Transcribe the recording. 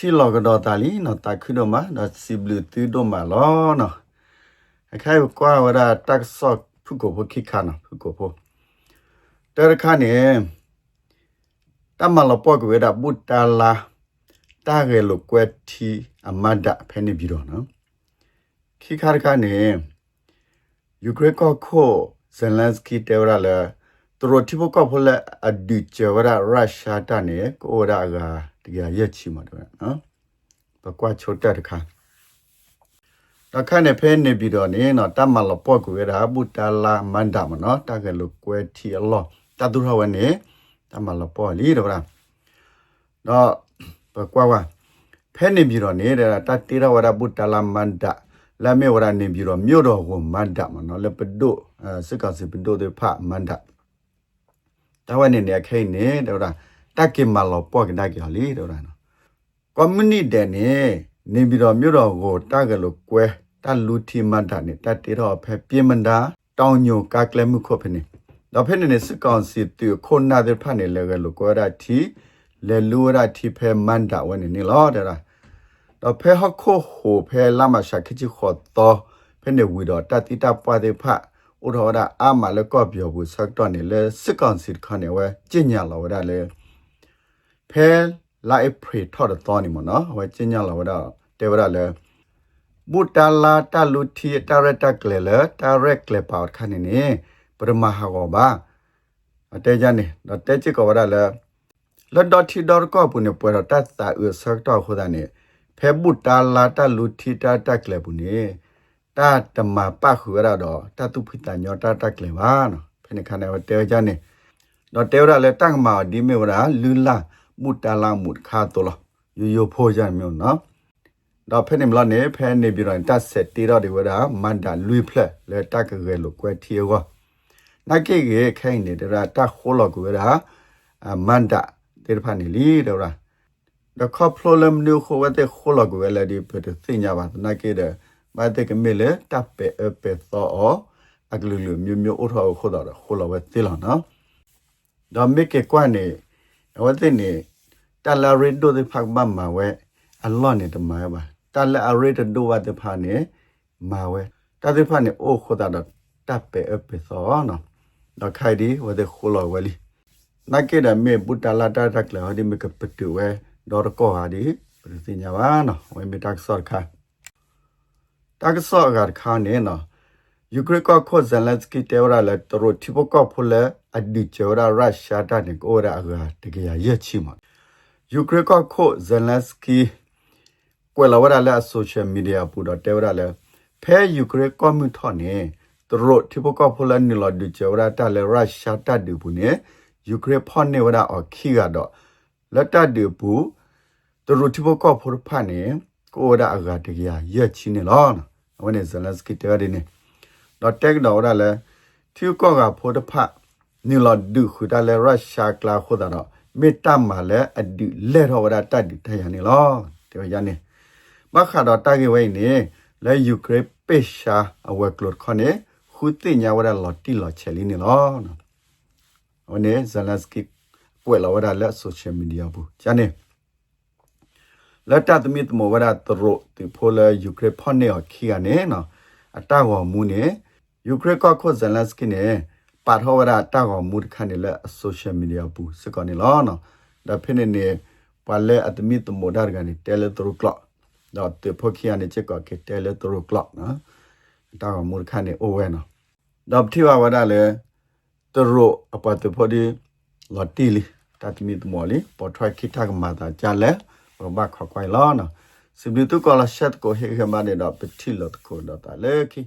ချီလောကတော့တာလီနော်တာခုတော့မှာနော်စီဘလူတူတော့မှာလောနော်အခိုင်ကွာဝရတက်ဆော့ဖုကိုဖခိခါနော်ဖုကိုဖတဲရခါနေတမလပေါ့ကွေတာဘူတာလာတာရေလိုကွက်တီအမဒဖဲနေပြီးတော့နော်ခိခါရခါနေယူကရိန်းကခိုဇယ်လန်စကီတေရလာ သူတို့တိဘကဖလက်အဒူချဝရရုရှားတနေကိုရာကတကယ်ရက်ချီမှာတော့နော်ဘကွာချိုတက်တခါတခါနေဖဲနေပြီးတော့နေနော်တမလပေါ့ကွေရာဘူတာလာမန္ဒမနော်တကယ်လို့ကွဲတီအလောတတူရဝနေတမလပေါ့လီတော့ဗျာတော့ဘကွာဝဖဲနေပြီးတော့နေတဲ့တတိရဝရဘူတာလာမန္ဒလာမေဝရနေပြီးတော့မြို့တော်ကိုမန္ဒမနော်လေပဒုအဲစကစီပဒု de ဖမန္ဒ တဝနေနေခိုင်းနေတော့တက်ကင်မလောပေါ့ကဒါကြလီတော့နော်ကွန်မြူနတီနေနေပြီးတော့မြို့တော်ကိုတကလို့ကွဲတလူတီမန္ဒနဲ့တတိတော့ဖဲပြေမန္ဒတောင်းညိုကကလမှုခုဖနေတော့ဖဲနေစကောင်စီတူခုနာတဲ့ဖနေလေကလို့ကွာရတီလေလူရတီဖဲမန္ဒဝနေနေလောတဲ့လားတော့ဖဲဟခိုဟိုဖဲလာမရှာခချီခေါ်တော့ဖဲနေဝီတော့တတိတပွားတဲ့ဖ ဥထောဒအာမလည်းကော့ပြောဘူးဆက်တော့နေလဲစစ်ကောင်စီခနဲ့ဝဲကြင်ညာလောဝဒလဲဖဲလိုက်ဖရီထော်တော့နေမနော်ဝဲကြင်ညာလောဝဒတေဝရလဲဘူတလာတလူတီတာရတကလေလတာရက်လေပေါခနဲ့နေပရမဟာကောပါအတဲကြနေတော့တဲချစ်ကောဝဒလဲလတ်တော်တီဒေါ်ကောပုန်ပွေတော့တတ်တာဥဆက်တော့ခိုးတဲ့နေဖဲဘူတလာတလူတီတာတကလေပုန်နေ တာတမပခုရတော့တတုဖိတညောတတကလေပါနော်ဖိနေခနဲ့တဲကြနေတော့တဲရလဲတန့်မာဒီမေဝရာလူလာမူတလာမူခါတော်လယိုယိုဖိုးကြမျိုးနော်တော့ဖဲနေမလားနေဖဲနေပြီးတော့တတ်ဆက်တီတော့ဒီဝရာမန္တာလူဖလက်လဲတကကဲလို့ကွဲတီရောနကေကေခိုင်းနေတာတခိုးလို့ကွဲတာမန္တာတေဖာနေလီတော့ရာ the problem new ko wate khola go la di pe te sinya ba na ke de မတဲ့ကမေလေတပ်ပေအပေသောအကလူလူမျိုးမျိုးအထောက်ခိုးတော့ခိုးလာဝဲသေးလာနော်ဒါမေကေကွာနေဝတ်တဲ့နေတလာရီဒိုတဲ့ဖက်မမဝဲအလောနေတမပါတလာရီဒိုဝတ်တဲ့ဖာနေမာဝဲတတဲ့ဖာနေအိုခိုးတော့တပ်ပေအပေသောနော်တော့ခိုင်ဒီဝတဲ့ခိုးလာဝဲလီနကေဒမေဘူတလာတာတက်လာဒီမေကပတူဝဲဒေါ်ကောဟာဒီပြသိညာပါနော်ဝဲမေတက်ဆော့ခါ တာကဆော့ကခါနေနော်ယူကရိန်းကခိုဇန်လက်စကီတေဝရလက်တရိုတီဘကဖလဲအဒီချေဝရရုရှားတနေကိုရအဂါတကယ်ရချီမယူကရိန်းကခိုဇန်လက်စကီကွယ်လာဝရလက်ဆိုရှယ်မီဒီယာပူတော့တေဝရလက်ဖဲယူကရိန်းကွန်မြူထော်နေတရိုတီဘကဖလဲနီလာဒီချေဝရတလဲရုရှားတတူဘူးနေယူကရိန်းဖော်နေဝရအခိကတော့လက်တတူဘူးတရိုတီဘကဖဖာနေကိုရအဂါတကယ်ရချီနေလော နော်ဝနေဇလန်စကီတဲရနေတော့တက်တော့ရလဲထီကောကဖိုတဖနီလဒုခုတလဲရုရှားကလာခုတော့မေတ္တမလဲအဒီလဲတော့ရတတ်ဒီထရနေလောတေရနေမခါတော့တကေဝိနေလဲယူကရိန်းပေရှာအဝက်ကလောခနေခုတိညာဝရလော်တီလော်ချယ်လီနေလောနော်ဝနေဇလန်စကီပွဲလောရလဲဆိုရှယ်မီဒီယာဘူးဂျာနေ လက်တသမီတမောဝရတရိုတီဖိုလာယူကရိဖောနေခီကနေနော်အတာဝမူနေယူကရိကခိုဇလန်စကီနေပါထောဝရအတာဝမူခ ane လက်ဆိုရှယ်မီဒီယာဘူးစကနေလောနော်ဒါဖိနေနေပါလေအတမီတမောဒါကနေတယ်လီတရူကလော့တော့တေဖိုခီအနေချက်ကောကေတယ်လီတရူကလော့နော်အတာဝမူခ ane အိုဝဲနော်ဒါတိဝဝရလေတရိုအပတ်တဖိုဒီလော်တီလီတတ်မီတမောလီပေါ်ထွိုက်ခိတာကမာတာကြလဲ ဘာခခွိုင်လာနော်စဘီတုကလာရှက်ကိုဟေခမနေတော့ပတိလတ်ကိုတော့တလေခီ